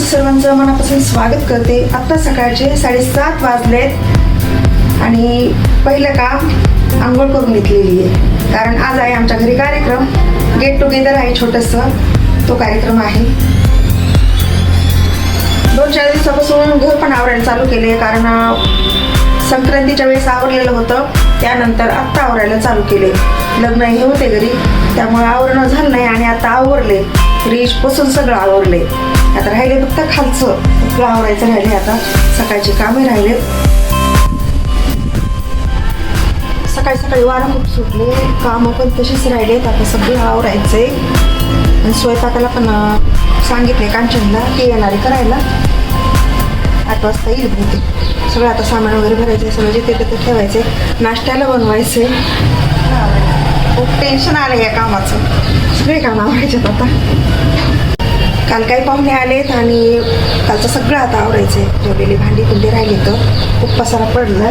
सर्वांचं मनापासून स्वागत करते. आत्ता सकाळचे साडेसात वाजलेत आणि पहिलं काम आंघोळ करून घेतलेली आहे. कारण आज आहे आमच्या घरी कार्यक्रम. गेट टुगेदर आहे छोटंसं. तो कार्यक्रम आहे. दोन चार दिवसापासून घर पण आवरायला चालू केले कारण संक्रांतीच्या वेळेस आवरलेलं होतं. त्यानंतर आत्ता आवरायला चालू केले लग्न हे होते घरी. त्यामुळे आवरणं झालं नाही आणि आता आवरले. फ्रीजपासून सगळं आवरले आता राहिले फक्त खालचं. सगळं आवरायचं राहिले आता. सकाळचे कामे राहिले. सकाळी सकाळी वारं खूप सुटले. कामं पण तशीच राहिलेत. आता सगळं आवरायचे आणि स्वयंपाकाला पण सांगितले कांचनला ती येणारे करायला. आठ वाजता येईल बहुतेक. सगळं आता सामान वगैरे भरायचं सगळं जिथे तिथे ठेवायचे नाश्त्याला बनवायचे खूप टेन्शन आलं या कामाचं. सगळे काम आवडायच्यात आता. काल काही पाहुणे आलेत आणि कालचं सगळं आता आवडायचं आहे ठेवलेली भांडी कुंडी राहिली तर खूप पसारा पडला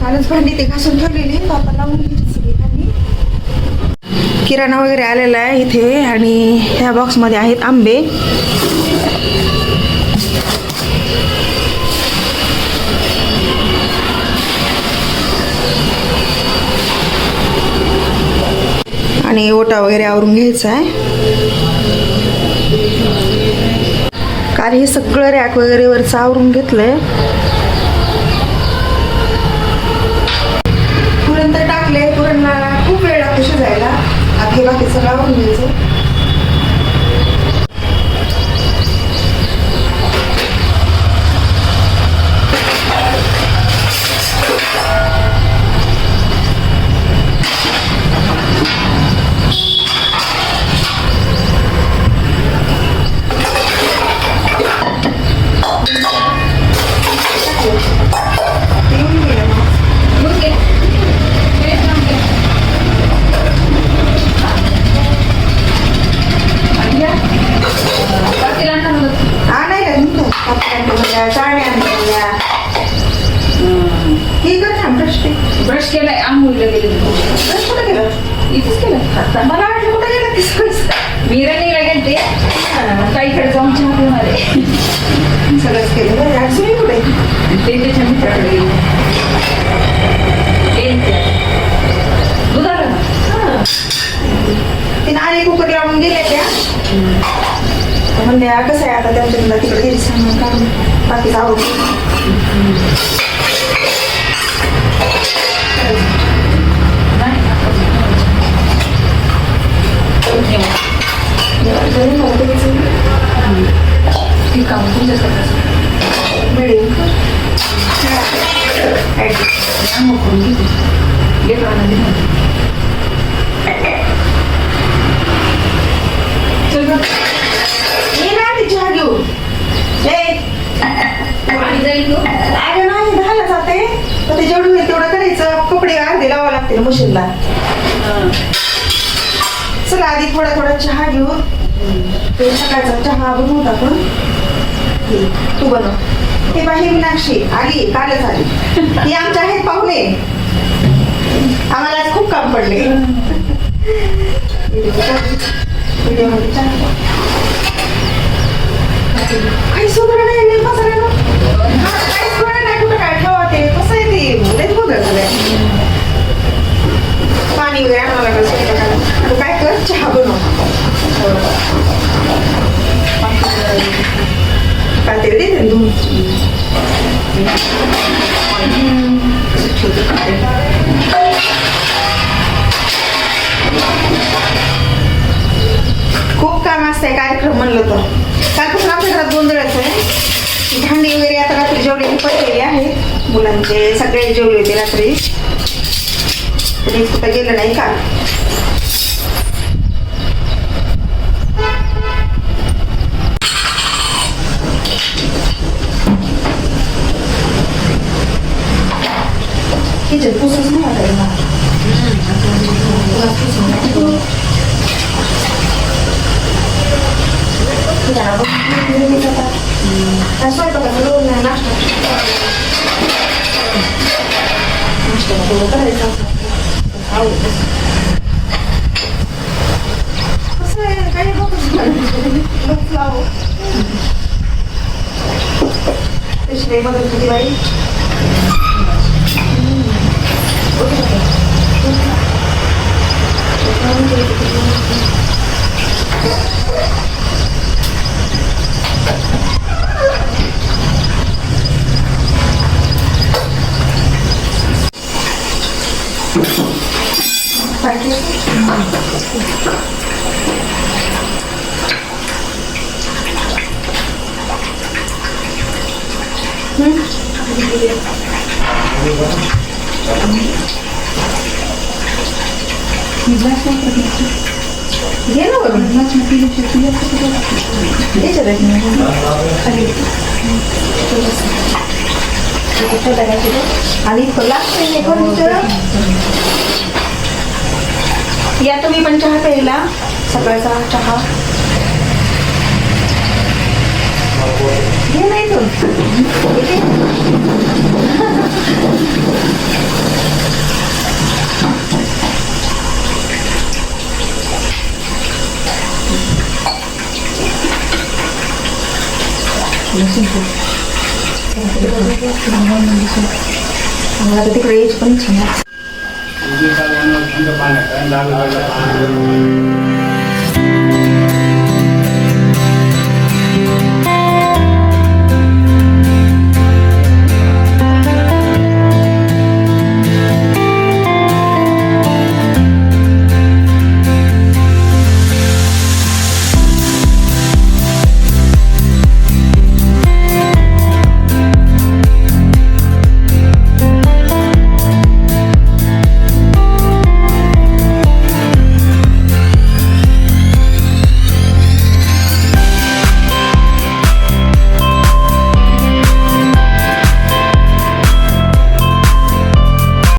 कालच भांडी ते घासून ठेवलेली. तर आता लावून घ्यायची सगळी भांडी किराणा वगैरे आलेला आहे इथे आणि ह्या बॉक्समध्ये आहेत आंबे. आणि ओटा वगैरे आवरून घ्यायचा आहे. काल हे सगळं रॅक वगैरे वरचं आवरून घेतलंय. म्हणले कसं आहे आता त्यांच्या तिकडे गेली सामान काढून बाकीचं आवडतं लागते मशीनला चला आधी थोडा थोडा चहा घेऊ. ते सकाळचा चहा बनवू आपण हे, तू बनव. हे बाई मीनाक्षी. आली कालच आली. ही आमच्या आहेत पाहुणे. आम्हाला आज खूप काम पडले. काही सुधारणा नाही मी पसरायला काहीच सुधारणा नाही छोटं पातेलं. खूप काम असतंय कार्यक्रम म्हणलं तर. कालपासून आमच्या घरात गोंधळच आहे भांडी वगैरे आता रात्री जेवढी पडलेली आहे मुलांचे सगळे जेवले होते रात्री. तरी कुठं गेलं नाही का? 一直不说话的人吗？不说话。不讲了，不不不不不。嗯。那下一个怎么录呢？那。Hum? घे ना वरून आणि या तुम्ही पण चहा प्यायला. सकाळचा चहा. घे नाही तो इथे. मला तर तिकडे एज